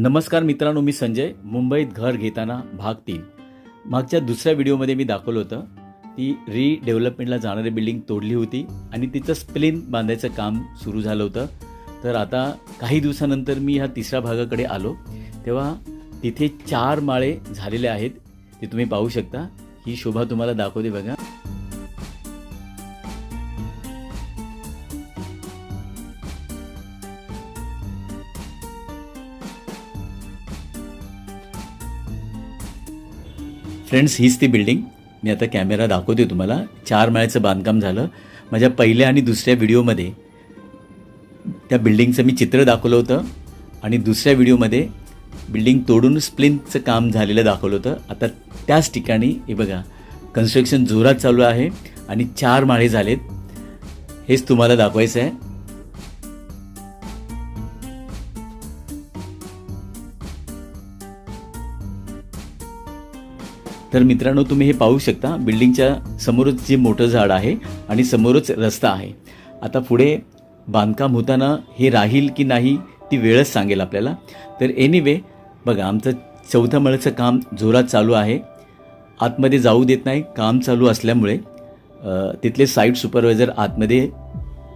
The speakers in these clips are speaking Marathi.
नमस्कार मित्रांनो मी संजय. मुंबईत घर घेताना भाग तीन. मागच्या दुसऱ्या व्हिडिओमध्ये मी दाखवलं होतं ती रिडेव्हलपमेंटला जाणारी बिल्डिंग तोडली होती आणि तिचं स्प्लेन बांधायचं काम सुरू झालं होतं. तर आता काही दिवसानंतर मी ह्या तिसऱ्या भागाकडे आलो. तेव्हा तिथे चार माळे झालेले आहेत ते तुम्ही पाहू शकता. ही शोभा तुम्हाला दाखवते बघा. फ्रेंड्स हीच ती बिल्डिंग मी आता कॅमेरा दाखवते तुम्हाला. चार माळ्याचं बांधकाम झालं. माझ्या पहिल्या आणि दुसऱ्या व्हिडिओमध्ये त्या बिल्डिंगचं मी चित्र दाखवलं होतं. आणि दुसऱ्या व्हिडिओमध्ये बिल्डिंग तोडून स्प्लिनचं काम झालेलं दाखवलं होतं. आता त्याच ठिकाणी हे बघा कन्स्ट्रक्शन जोरात चालू आहे. आणि चार माळे झालेत. हेच तुम्हाला दाखवायचं आहे. तर मित्रांनो तुम्ही हे पाहू शकता बिल्डिंगच्या समोरच जे मोठं झाड आहे आणि समोरच रस्ता आहे. आता पुढे बांधकाम होताना हे राहील की नाही ती वेळच सांगेल आपल्याला. तर एनिवे बघा आमचं चौथ्या मळचं काम जोरात चालू आहे. आतमध्ये जाऊ देत नाही काम चालू असल्यामुळे तिथले साईट सुपरवायझर आतमध्ये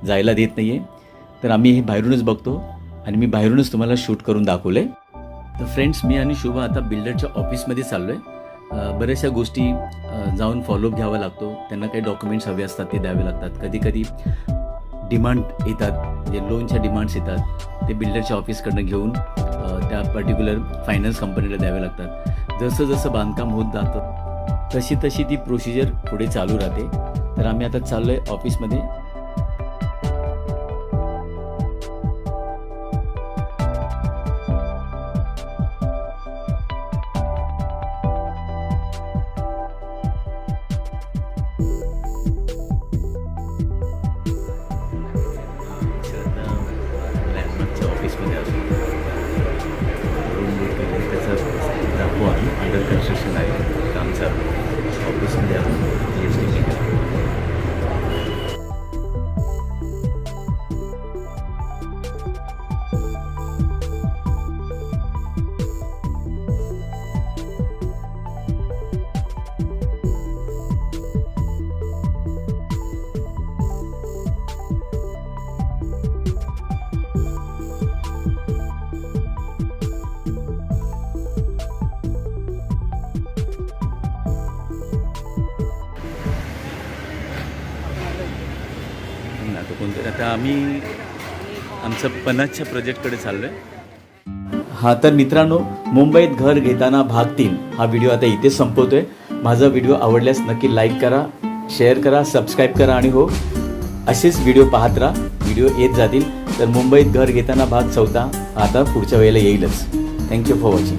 जायला देत नाही आहे तर आम्ही हे बाहेरूनच बघतो आणि मी बाहेरूनच तुम्हाला शूट करून दाखवलं आहे तर फ्रेंड्स मी आणि शुभा आता बिल्डरच्या ऑफिसमध्ये चाललो आहे बऱ्याचशा गोष्टी जाऊन फॉलोअप घ्यावा लागतो. त्यांना काही डॉक्युमेंट्स हवे असतात ते द्यावे लागतात. कधी कधी डिमांड येतात म्हणजे लोनच्या डिमांड्स येतात ते बिल्डरच्या ऑफिसकडनं घेऊन त्या पर्टिक्युलर फायनान्स कंपनीला द्यावे लागतात. जसं जसं बांधकाम होत जातं तशी तशी ती प्रोसिजर पुढे चालू राहते. तर आम्ही आता चाललो आहे ऑफिसमध्ये आता कोणतं आता आम्ही आमचं पन्नासच्या प्रोजेक्टकडे चाललो आहे हा तर मित्रांनो मुंबईत घर घेताना भाग तीन. हा व्हिडिओ आता इथे आहे माझा व्हिडिओ आवडल्यास नक्की लाईक करा शेअर करा सबस्क्राईब करा आणि हो असेच व्हिडिओ पाहत राहा. व्हिडिओ येत जातील. तर मुंबईत घर घेताना भाग चौथा आता पुढच्या वेळेला येईलच. Thank you for watching